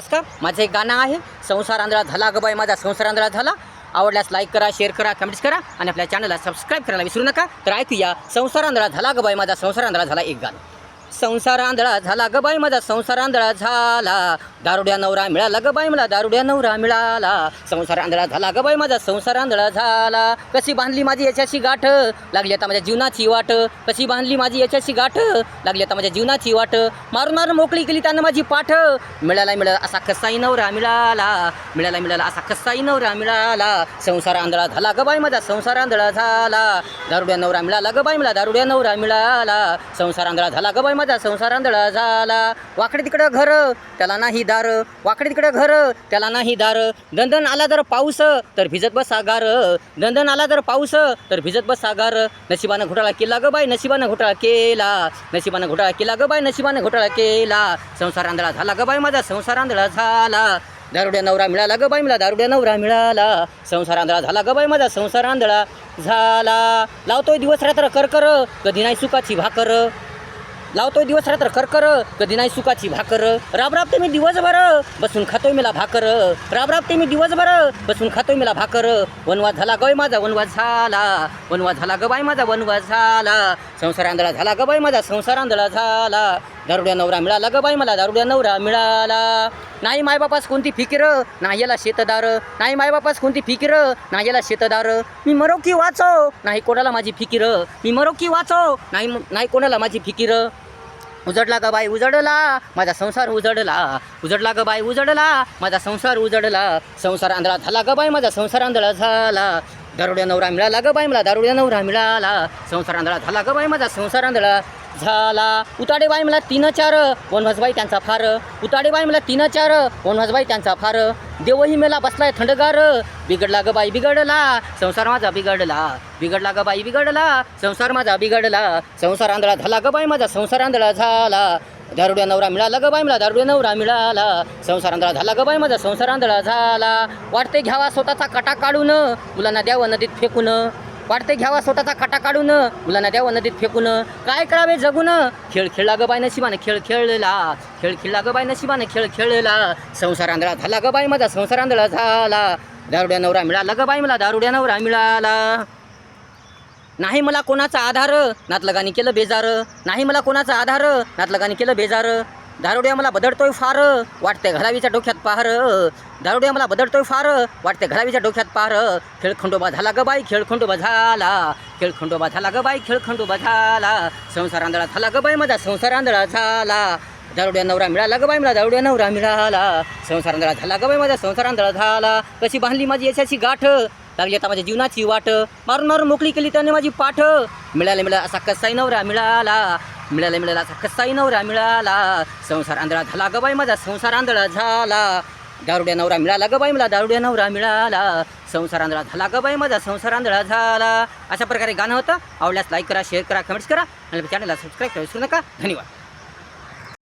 नमस्कार. माझं एक गाणं आहे संसार आंधळा झाला गबाई बाई माझा संसार आंधळा झाला. आवडल्यास लाईक करा शेअर करा कमेंट्स करा आणि आपल्या चॅनलला सबस्क्राईब करायला विसरू नका. तर ऐकूया संसार आंधळा झाला गबाई बाई माझा संसार आंधळा झाला एक गाणं. संसार आंधळा झाला ग बाई माझा संसार आंधळा झाला. दारुड्या नवरा मिळाला ग बाई मला दारुड्या नवरा मिळाला. संसार आंधळा झाला ग बाई माझा संसार आंधळा झाला. कशी बांधली माझी याच्याशी गाठ? लागली आता माझ्या जीवनाची वाट. कशी बांधली माझी याच्याशी गाठ? लागली आता माझ्या जीवनाची वाट. मारून मारून मोकळी केली त्यानं माझी पाठ. मिळाला मिळाला असा कसाही नवरा मिळाला. मिळाला मिळाला असा कसाही नवरा मिळाला. संसार आंधळा झाला ग बाई माझा संसार आंधळा झाला. दारुड्या नवरा मिळाला ग बाई मला दारुड्या नवरा मिळाला. संसार आंधळा झाला ग बाई माझा संसार आंधळा झाला. वाकडे तिकडं घर त्याला नाही दार. वाकडे तिकडं घर त्याला नाही दार. दंदन आला जर पाऊस तर भिजत बसा गार दंदन आला जर पाऊस तर भिजत बसा गार नशिबानं घोटाळा केला ग बाई नशिबानं घोटाळा केला. नशिबानं घोटाळा केला ग बाई नशिबानं घोटाळा केला. संसार आंधळा झाला ग बाई माझा संसार आंधळा झाला. दारुड्या नवरा मिळाला ग बाई मला दारुड्या नवरा मिळाला. संसार आंधळा झाला ग बाई माझा संसार आंधळा झाला. लावतोय दिवस रात्र कर कर. कधी नाही सुखाची भाकर. लावतोय दिवस रात्र करकर कधी नाही सुखाची भाकर. राबराबते मी दिवसभर बसून खातोय मला भाकर. राबराबते मी दिवसभर बसून खातोय मला भाकर. वनवास झाला गय माझा वनवास झाला. वनवास झाला गबाय माझा वनवास झाला. संसार आंधळा झाला गबाय माझा संसार आंधळा झाला. दारुड्या नवरा मिळाला ग बाई मला दारुड्या नवरा मिळाला. नाही मायबापास कोणती फिकीर नाही याला शेतदार. नाही मायबापास कोणती फिकीर नाही याला शेतदार. मी मरो की वाचो. नाही कोणाला माझी फिकीर. मी मरो की वाचो. नाही नाही कोणाला माझी फिकीर. उजडला ग बाई उजडला. माझा संसार उजडला. उजडला ग बाई उजडला. माझा संसार उजडला. संसार आंधळा झाला ग बाई माझा संसार आंधळा झाला. दारुड्या नवरा मिळाला ग बाई मला दारुड्या नवरा मिळाला. संसार आंधळा झाला ग बाई माझा संसार आंधळा झाला. उताडेबाई मला तीन चार वनवासबाई त्यांचा फार. उताडेबाई मला तीन चार वनवासबाई त्यांचा फार. देवही मेला बसलाय थंडगार. बिघडला ग बाई बिघडला. संसार माझा बिघडला. बिघडला ग बाई बिघडला. संसार माझा बिघडला. संसार आंधळा झाला ग बाई माझा. संसार आंधळा झाला. दारुड्या नवरा मिळाला ग बाई मला. दारुड्या नवरा मिळाला. संसार आंधळा झाला ग बाई माझा. संसार आंधळा झाला. वाटते घ्यावा स्वतःचा कटा काढून. मुलांना द्यावं नदीत फेकून. वाटते घ्यावा स्वतःचा काटा काढून. मुलांना द्यावं नदीत फेकून. काय करावे जगून. खेळ खेळला ग बाय नशिबाने खेळ खेळला. खेळ खेळला ग बाय नशिबाने खेळ खेळला. संसार आंधळा झाला ग बाई माझा संसार आंधळा झाला. दारुड्या नवरा मिळाला ग बाई मला दारुड्या नवरा मिळाला. नाही मला कोणाचा आधार? नातलगानी केलं बेजार. नाही मला कोणाचा आधार? नातलगानी केलं बेजार. दारुड्या मला बदडतोय फार वाटते घरावीच्या डोक्यात पार दारुड्या मला बदडतोय फार वाटते घरावीच्या डोक्यात पार खेळखंडोबा झाला ग बाई खेळखंडोबा झाला. खेळखंडोबा झाला ग बाई खेळखंडोबा झाला. संसार आंधळा झाला ग बाई माझा संसार आंधळा झाला. दारुड्या नवरा मिळाला ग बाई मला दारुड्या नवरा मिळाला. संसार आंधळा झाला ग बाई माझा संसार आंधळा झाला. कशी बांधली माझी यशाची गाठ लागली आता माझ्या जीवनाची वाट. मारून मारून मोकळी केली त्याने माझी पाठ. मिळाले मिळाला असा कसाही नवरा मिळाला. मिळाला मिळाला. असा कसाही नवरा मिळाला. संसार आंधळा झाला गबाई माझा. संसार आंधळा झाला. दारुड्या नवरा मिळाला ग बाई मला. दारुड्या नवरा मिळाला. संसार आंधळा झाला गबाई माझा. संसार आंधळा झाला. अशा प्रकारे गाणं होतं. आवडल्यास लाईक करा शेअर करा कमेंट्स करा. आणि चॅनलला सबस्क्राईब करा विसरू नका. धन्यवाद.